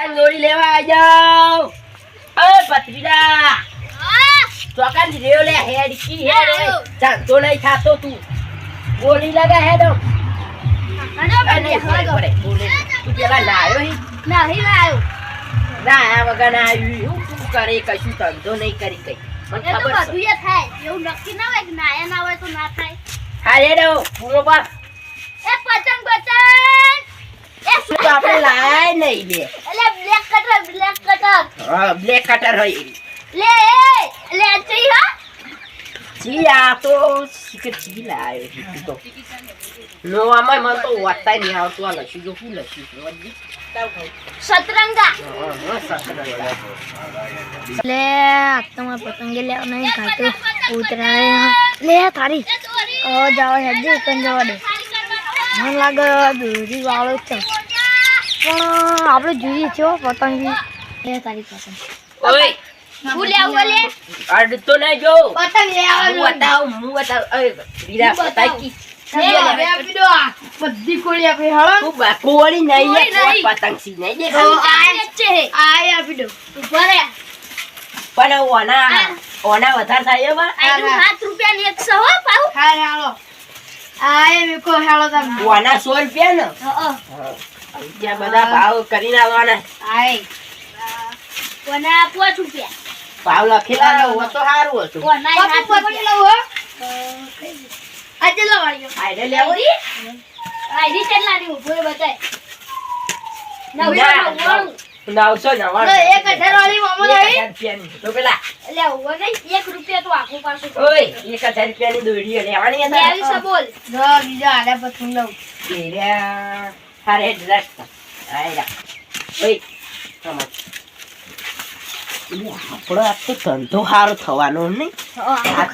પતંગ દોરી લેવા આવી જાઓ અ પત્રીડા ચોકાન રેયો લે હેડ કી હેડ. ચાંતો નહીં થાતો તું ગોળી લગા હેડ નહીં નહીં. તું પેલા નાયો હી? નાયા વગર ના આવ્યું તું કરે કશું ધંધો નહીં કરી કઈ મને ખબર છે હા હેડો. પૂરો બાપ તું તો આપણે લે બ્લેક કટર આ તો શીખર જી લાયો તો નહીં આવતું આ સસરા. લે આ પતંગે લેવા નહીં ખાતું ઉતરાય લે, તારી ઓ, જાઓ હેજી કન જવા દે મને લાગે દોરી વાળો છે. પણ આપણે જોઈએ છે પતંગી. લે તારી પસંદ ઓય હું લેવું લે અડતો નહીં જો પતંગ લે હું બતાવું હું બતાવું. અરે રીરા બતાય બધી કોળી આપી હળો. કોળી નહીં લે, કોળી નહીં. પતંગ સી નહીં દેખાતી. આ આપી દો. પણ ઓના ઓના વધારે થાય એવા. સાત રૂપિયા ની એકસો હો પાઉ હા હાલો. આ એમ કો હાલો તમે. ઓના સો રૂપિયા ને? ત્યાં બધા ભાવ કરીને આવવાના આય. રૂપિયા? ભાવ લખેલા તો સારું હતું. કોના સાત રૂપિયા? આ ચેલો વાળ્યો આઈને લેવો. આઈડી કેટલા ઊભો બતાય ના, નવ્વાણું. નવસો નવાણું એક હજાર વાળી મોમો. તો પેલા નહીં એક રૂપિયા તો આખું પાછું ઓય એક હજાર રૂપિયાની દોડી લેવાની હતી. ત્યાવીસો બોલ. જો બીજો આડા પતંગ લઉં. એ હારે. ઓય, આમાં. આપણો આ તો ધંધો સારો થવાનો નહીં.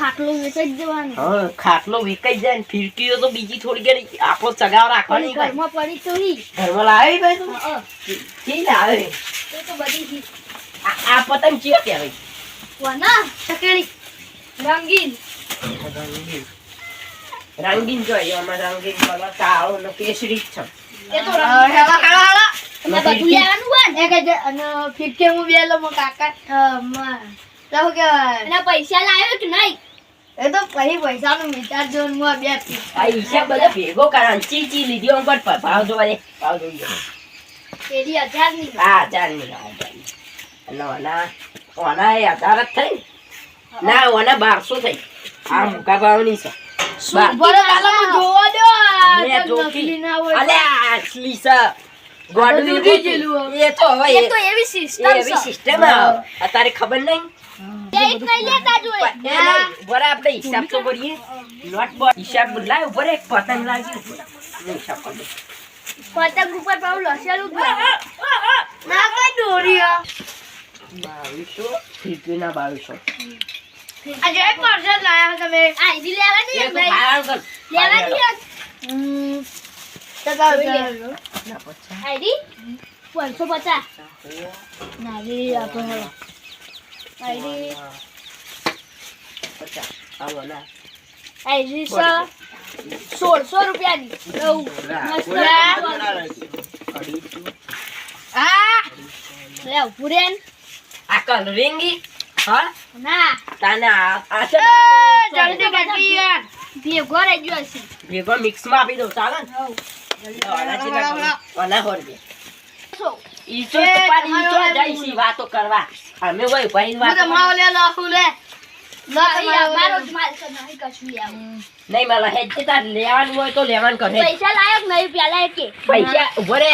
ખાટલું વેચાઈ જવાનો. હા ખાટલો વેકાઈ જાય ને ફિરકીઓ તો બીજી થોડી ઘણી આપણો ચગાવ રાખવાની. ઘરમાં પડી તો ઘરમાં લાવી ભાઈ તું? હં, લાવે? તો બધી આ આ પતંગ ચિયો કહેવાય કોના ચકેડી રંગીન. રંગીન જોઈએ આમાં રંગીન કલર કાળો ને કેસરી છે. એ તો રંગીન હાલો હાલો એટલે બધું લેવાનું હોય ને. હજાર અને ફિફ્ટી હું બે લો કાકા મ- તો શું કહેવાય? એના પૈસા લાવ્યો કે નહીં? એ તો પછી પૈસાનો વિચાર જો હું આ બે હિસાબ બધો ભેગો કરા ચી ચી લીધી આમ પર ભાવ જોવા દે. ભાવ જોઈએ પેલી હજારની હા ચાલની ચાલ અને ઓના જ થઈ ના. ઓના બારસો થઈ. આ મુકા ભાવની છે. અત્યારે ખબર નહીં. આપણે હિસાબ તો કરીએ. નોટ હિસાબ લાવ ઉપર એક પતંગ લાગી હિસાબ પતંગ ઉપર પાઉં લસેલું ના કઈ દોરી બાવીસો ફીરકીના બાવીસો. આ જે પરસેટ લાયા તમે. આ ઈડી લેવાની એક. લેવાની તો પચાસ. પાંચસો આપો પચાસ. આવો ના. આ સોળસો રૂપિયાની. લે. આ. કલરિંગી હા? ના. તાને આ છે જલ્દી કાઢી યાર. ભેગો રહી ગયો છે. ભેગો મિક્સમાં આપી દઉં ચાલે ને? હઉ. આના કેટલા કરું? આના સો રૂપિયા. સો. ઈ તો પપ્પાની ઈ તો જાય છે વાતો કરવા. અમે હોય ભાઈ વાતો તો માવ લે લાખું લે. નહીં, મારો તમારો જ માલ છે, નહીં કશું લેવું. નહીં મને હેજ છે તાર લેવાનું હોય તો લેવાનું કરે. પૈસા લાયક નહીં પેલા એકે? પૈસા ઊભો રે.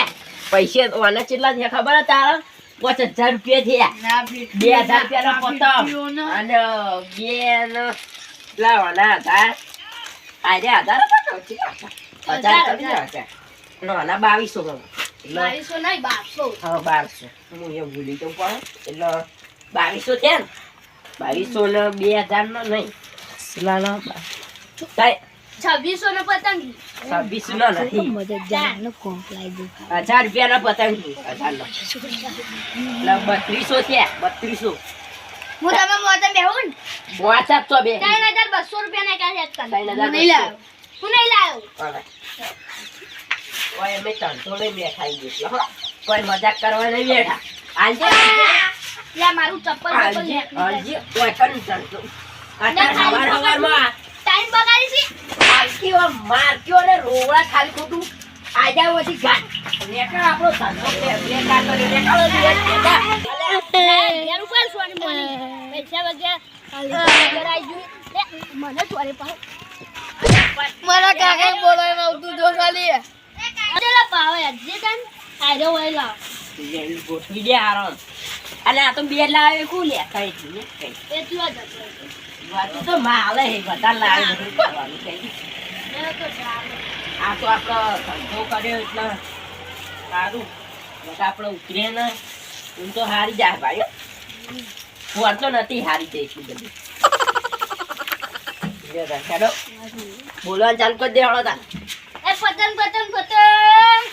પૈસા આના કેટલા થયા ખબર તારા? પાંચ હજાર રૂપિયા થયા. બે હજાર રૂપિયાનો પતંગ. અને બે ને. લાવવાના હતા. આજે હજાર હજાર નાના બાવીસો બાવીસો નહીં બારસો. હા બારસો. હું એ ભૂલી જવું પણ એટલે બાવીસો થયા ને. બાવીસો ને બે હજાર નો નહીં છવ્વીસો નો પતંગ. છવ્વીસ નો નથી. મદદ જાને કોમ લાગી હજાર રૂપિયા નો પતંગ હજાર નો. એટલે બત્રીસો થયા બત્રીસો. હું તમે મોતે બેહું ને? વાંચા બે. ત્રણ હજાર બસો રૂપિયા ના કાઢે હતા ત્રણ હજાર નહીં લાવ્યો. હું નહીં લાવ્યો. ઓય, અમે ત્રણસો લઈને બેઠા ગયો કોઈ મજાક કરવા નહીં બેઠા. આલજે લે મારું ચપ્પલ ચપ્પલ લે. કન ચાલતો અત્યારે ટાઈમ બગાડી છે. મારક્યો ને રોવડા ખાલી ખોટું આજા તન આયરો હોય લાવ કુ લે કઈ થી ને કઈ એ જ વાત તો બધા લાવે આ તો આપણો ધંધો કર્યો એટલે સારું. આપણે ઉતરીએ ને. હું તો હારી જાય ભાઈ હું. તો નથી હારી જઈશું બધું. લે. બોલવાનું ચાલુ કરી દે હળો તાર. એ પતંગ પતંગ પતંગ.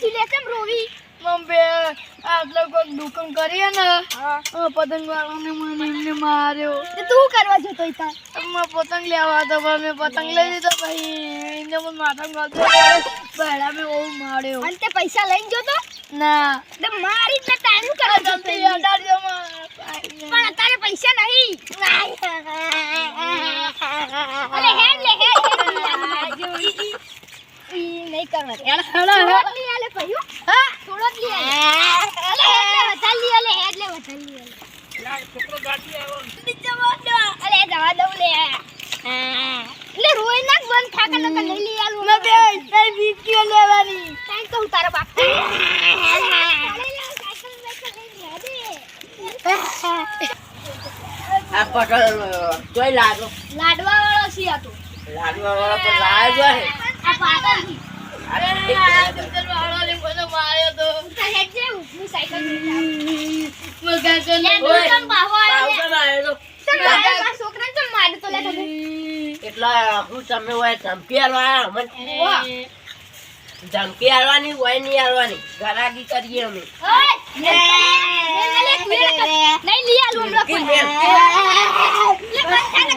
જીલે કેમ રોવી? મમ્મી આટલો કોઈક દુકાન કરીએ ને પતંગ વાળાને મને એમને માર્યો. તે તું કરવા જતો તા મેં પતંગ લેવા તો મેં પતંગ લઈ લીધો ભાઈ એને મને માથા મેં બહુ માર્યો. અને તે પૈસા લઈને જોતો ના. તે મારી જ ટાઈમ કરવા જલ્દી અડાડજો પણ અત્યારે પૈસા નહીં. અરે હેડ લે હેડ હેડ ઈ નહીં કરવા હેડ આલે આલે. હેડ લે વધાર આલે જવા દઉં લે. લે નાખ બંધ થાકા નકર નહીં લઈ આલું. મેં બે કઈ વીકીઓ લેવાની. કાંઈ કહું તારા બાપ આ પટલ તોય લાગો લાડવા વાળો છે આ તો. લાડવા વાળા જો તો હેડ એટલા હું તમે હોય ધમકી આલવા મને ધમકી આલવાની હોય નહીં આલવાની ગરાગી કરીએ અમે.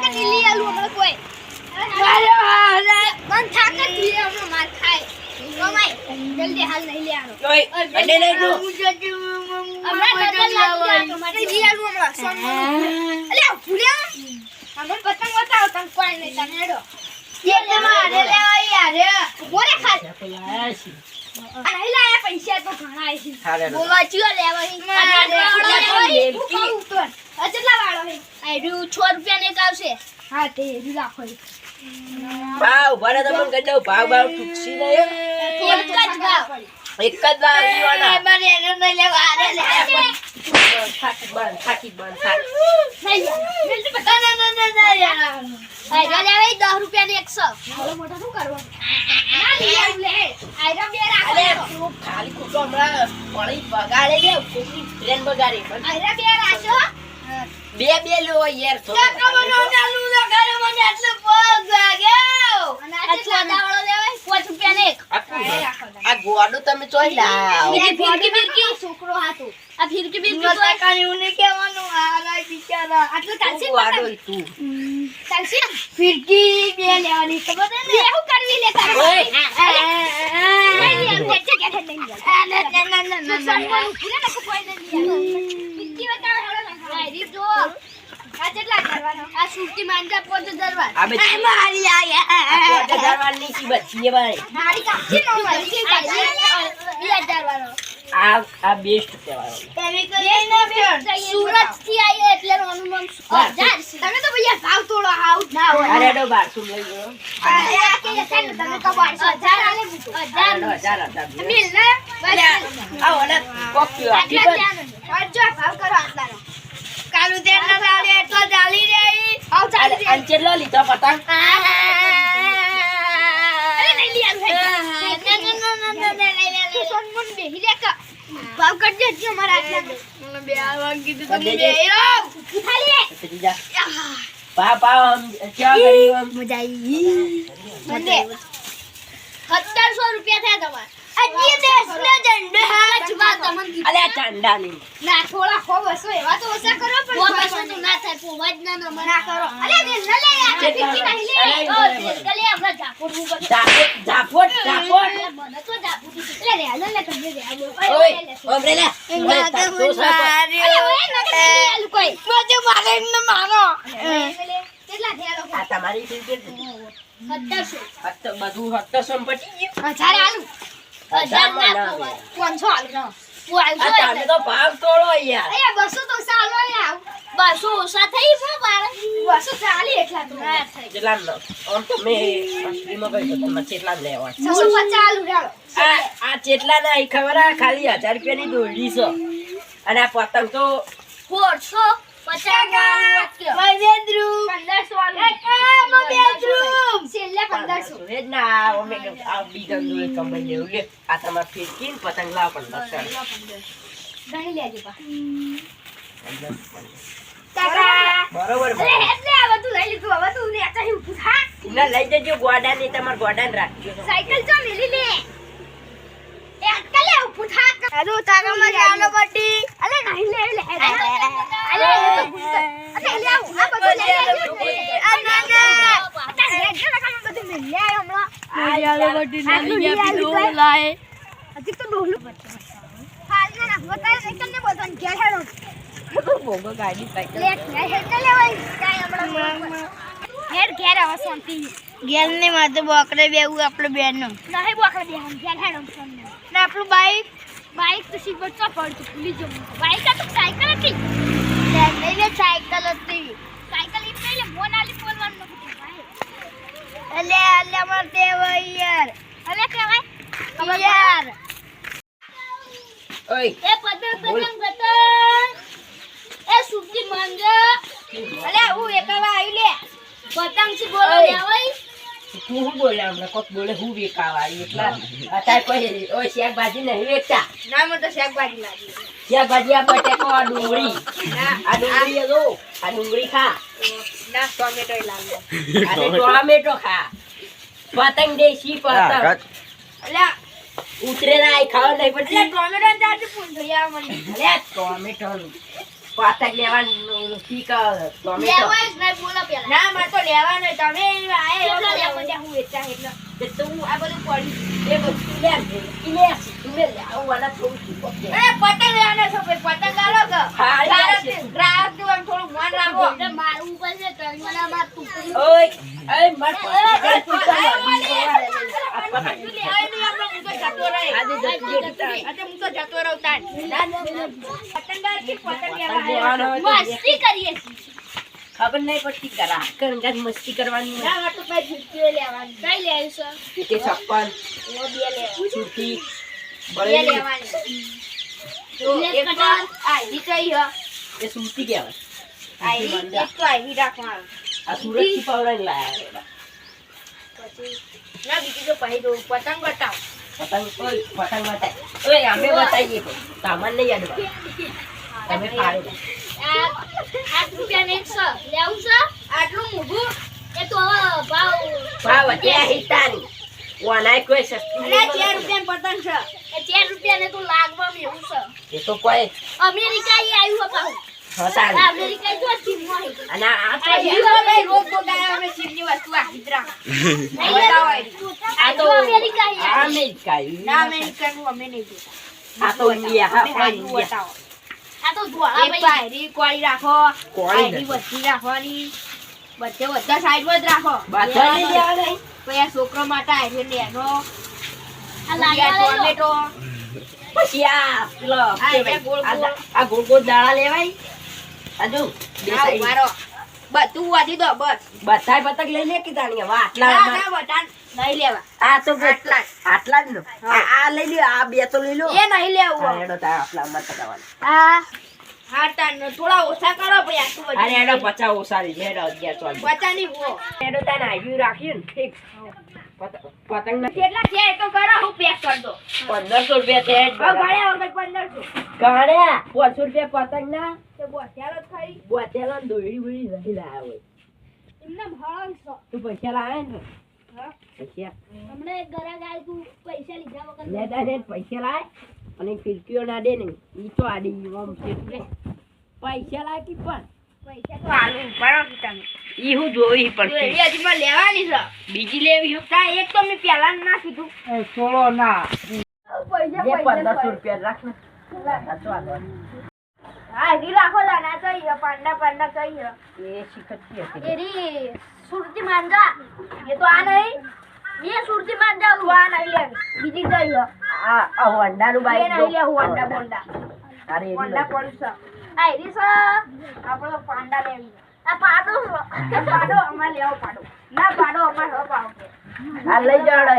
નહીં લઈ આલું હમણાં કોઈ. પૈસા તો ઘણા. બોલવા ચિયો લેવા કેટલા વાળો છ રૂપિયાનો એક આવશે. હા, તે હી. ભાવ ભરે તો પણ દઉં, ભાવ ભાવ ટૂંકસી નહીં એક જ ભાવ. એક જ ભાવ? ના બગાડે. બે બે લો યાર થોડું અને આ જે ચોદા વાળો લેવા હી? પાંચ રૂપિયાનો એક. આ આ ગોડું તમે ચોઈ લાવ બીજી ફિરકી બિરકી છોકરો હાથો. આ ફિરકી બિરકી તો આટલું ચાલશે ને ગોડું પતંગ? તું ચાલશે ફિરકી બે લેવાની ખબર છે બે શું કરવી લે તારે? ઓય. નહીં લઈ આવું, હેઠે હેઠે નહીં લઈ આવું. તું સનવાનું ભૂલે ને કે કોઈ નહીં લઈ આવું. ફિરકી બતાવો, હેડો ને. આ રીત જો. આ કેટલા કરવાનો? આ સુરતી માંજા પોચ દરવાર. આ બે આ તો દરવારની સી બચી ભાઈ મારી કાચી નો મારી જે કાચી. બે હજાર આ આ બેસ્ટ કહેવાય સુરતથી આવીએ એટલે એનું નામ હા. હજાર છે. તમે તો ભૈયા ભાવ તોડો હાવ ના હોય અરે ડો બારસું લઈ ગયો આ કે તમે તો બારસો હજાર આલે દીધું. હજાર હજાર હજાર મિલ ને. આવો ને આપી આટલા બંધ ત્યાંનો. કરજો, ભાવ કરો આટલાનો. કાલું તેલ ના ચાલે, એટલો રહી. આવ રહી. કેટલો લીધો પતંગ. ભાવ કરજો આટલા. બે કીધું બે પા પા ક્યાં કરી મજા આવી રૂપિયા થયા તમારે. હજી દેશનો ઝંડો પાંચ તમને અલે આ ચાંડાની ના થોડા ખો બસો એવા તો ઓછા કરો પણ સો બસો તો ના થાય પોવા જ ના નંબર કરો. અલે વેલ ન લે યાર કેટલા? નહીં લે. ઓ બરાબર. કલે આપણે જાપોટ હું બધું. ઝાપોટ ઝાપોટ ઝાપોટ. મને તો જાપોટ લે રે હાલ. લે તમે રે ઓય ઓમરે લે. ઓય તાતો સાપ અલે ઓય ન કે કોઈ. મને મારે ને મારો. કેટલા થયા લોકો આ તમારી આ તો બધું હત્તો સંપત્તિ હજાર આલુ ના ના ના નો ચેટલા ના ખબર ખાલી હજાર રૂપિયાની દોરડી છો અને આ પતંગ તો ફોરસો પચાસ પંદરસો પંદરસો એ જ કે આ બીજા દોરે કમાઈ લેવું લે આ તમારે ફીરકી પતંગ લાવ પણ પંદરસો ગણી લેજો. બરોબર એટલે આ બધું લઈ લીધું હવે તું ને આચારી હું પૂછા ના લઈ જજો ગોડા ને તમાર ગોડા ને રાખજો સાયકલ જો મેલી લે એ અટકા લે ઊભું થા અરે તારા મારી જાનો બટી અલે નહીં લે લે અલે એ તો ભૂલ અરે લે આ બધું લે લે આ ના ના અરે લે જો કામ બધું મેં લે આવ્યો હમણાં આટલું લઈ આવ્યું કાંઈ? હજી તો ડોલું હાલ ના ના બતાય સાયકલ ને ઘેર હેડો. ભોગો ગાડી સાયકલ લે ઘેર લેવાય કાંઈ હમણાં ઘેર ઘેર આવો શાંતિ. ઘેર ને માથે બોકડે બેવું આપણે બેનનું નહીં બોકડે બે ઘેર હેડો શાંતિ ને આપણું બાઈક? બાઈક તો સીટ પર બાઈક આ તો સાયકલ હતી. લે સાયકલ હતી સાયકલ ઈ પેલે મોન આલી બોલવાનું નતું ભાઈ એટલે અલે મર તે હોય યાર. હવે કહેવાય? યાર. ઓય. એ પતંગ પતંગ પતંગ. એ સુખી માંગે. અલે હું એકાવા આવી લે. પતંગથી બોલો ઓય. લેવાય તું શું બોલે હમણાં? કોક બોલે હું વેકાવા આવી? એટલા અત્યારે કોઈ ઓય શાકભાજી નહીં વેચતા. ના મને તો શાકભાજી લાગી. શાકભાજી આ બટેકો આ ડુંગળી. આ ડુંગળી જો આ ડુંગળી ખા. ના ટોમેટો લાગે ટોમેટો. ખા. પતંગ દેશી પતંગ. એટલે ઉતરે ના ખાવા નહીં પડતી. ટોમેટો થઈ આ મને અલે ટોમેટો પતંગ લેવાનું શીખ ટોમેટો. ના મારે તો લેવાનો તમે એવો હું વેચતા એટલે? તે તું આ બધું પડ્યું એ બધું લે લે. થોડું શીખો પતંગ છો ભાઈ પતંગ લાવો કે ગ્રાહક ગ્રાહકનું થોડું મન રાખો મારું ઉપર છે ઓય ખબર નહીં પડતી કરા કંગાત મસ્તી કરવાની ના, તો ભાઈ લેવાની. કઈ લેવું છે તે છપ્પન બે લેવાની. બે લેવાની. જો, એક આ ઈ એ સુરતી કહેવાય આ એક તો આ રાખવાનું. આ સુરતથી પાવડાને લાયા પછી, ના, બીજું તો પછી તો પતંગ બતાવો. પતંગ ઓય પતંગ બતાય. ઓય અમે બતાવીએ સામાન તમે પાડો આઠ રૂપિયા એક છે લેવું છે આટલું મોઘું? એ તો હવે ભાવ ભાવ અત્યારે હિતાની. વાનાય કોઈ સસ્તું અરે, નહીં ચાર પતંગ છે. એ ચાર રૂપિયા ને તો લાગવામાં એવું છે. એ તો કોઈ અમેરિકા ઈ આવ્યું પાછું અમેરિકા જો ચીનમાં અને આ તો આ તો ભાઈ રોજ બોલાયા અમે વસ્તુ રાખો. બતાવો એની. આ તો અમેરિકા ઈ આવ્યું. અમેરિકા ના, અમે નહીં જોતા. આ તો ઇન્ડિયા હા અમે પણ હાથું ઇન્ડિયા આ તો ધોળા ભાઈ. કોળી રાખો. કોળી વસ્તી રાખવાની. બધે બધા સાઈડમાં જ રાખો. બધા પછી છોકરો માટે આયરી નેનો. આ લઈ ટોમેટો. પછી આ પેલો આ ગોળ ગોળ. દા- આ ગોળ ગોળ દાણા લેવાય. આ બે આ સાઈડ. ઊભા રહો. બધું વાદી દો બસ. બધાય પતંગ લઈ લે કે તાણી હવે આટલા નહીં લેવા. આ તો આટલા જ. આટલા જ નો. આ લઈ લ્યો આ બે તો લઈ લો એ નહીં લેવું. આટલા મત હા તાન થોડા ઓછા કરો ભાઈ આટલું બધું. અરે હેડો પચાસ ઓછા અગિયાર પચાસ તાને આવ્યું રાખ્યું ને ઠીક. પતંગ ના કેટલા છે એ તો કરો હું પેક કરી દો પંદરસો રૂપિયા છે. ગળ્યા વગર પંદરસો. ગણ્યા પાંચસો રૂપિયા પતંગ ના? તો જ ખરી બોતેલા ને દોયડી બોયડી નહીં લાયા હોય એમને ભાવ છે. તું પૈસા લાવે ને? પૈસા. હમણાં એક ઘરાક આવ્યું તું પૈસા લીધા વગર પૈસા લાય. અને ફિરકીઓ ના દે ને એ તો આડી છે એટલે પૈસા લાગી પણ. પૈસા તો આલુ ઉપાડો તમે. ઈ હું જોઈ તો એવી હજી પણ લેવાની છે. બીજી લેવી હો. તા એક તો મેં પહેલા ના કીધું. સોળો ના. પૈસા જે પંદરસો રૂપિયા રાખ. ને સાચો આગળ. હા એરી રાખો દાના કઈ પાંડા પાંડા કઈ એ શીખતી હતી. એરી સુરતી માંજા એ તો આ નહીં. એ સુરતી માંજા આ નહીં લેવી. બીજી કઈ હ આ આ હોન્ડાનું એ બાઈક નહીં લેવું હોન્ડા બોન્ડા. અરે હોન્ડા પડશે આ એરી છે આપણે પાંડા લેવી. આ પાડો. પાડો અમારે લેવો પાડો. ના પાડો અમારે હવે પાડો આ લઈ જાડો.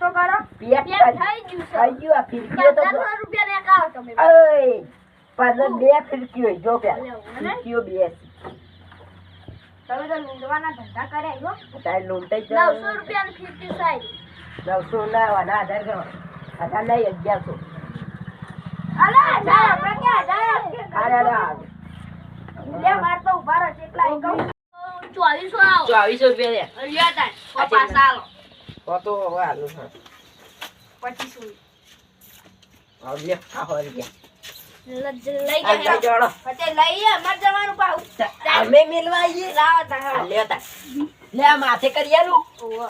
તો કરો. કરી- થઈ ગયું થઈ ગયું આ ફિરકીઓ તો જો. પંદરસો રૂપિયા ને કાઢો તમે. ઓય, પંદર બે ફિરકીઓ જો? ફિરકીઓ બે તમે તો લૂંટવાના ધંધા કરે હો તારે લૂંટાઈ જાવ નવસો રૂપિયા ફિરકી સાઈડ નવસો ના વાના હજાર ગણો હજાર નહીં અગિયારસો ચોવીસો રૂપિયા. પચીસો. લઈ જવાનું પાહુ અમે મેલવા આવીએ. લાવો લ્યો. લે માથે કરી આલું ઓહો.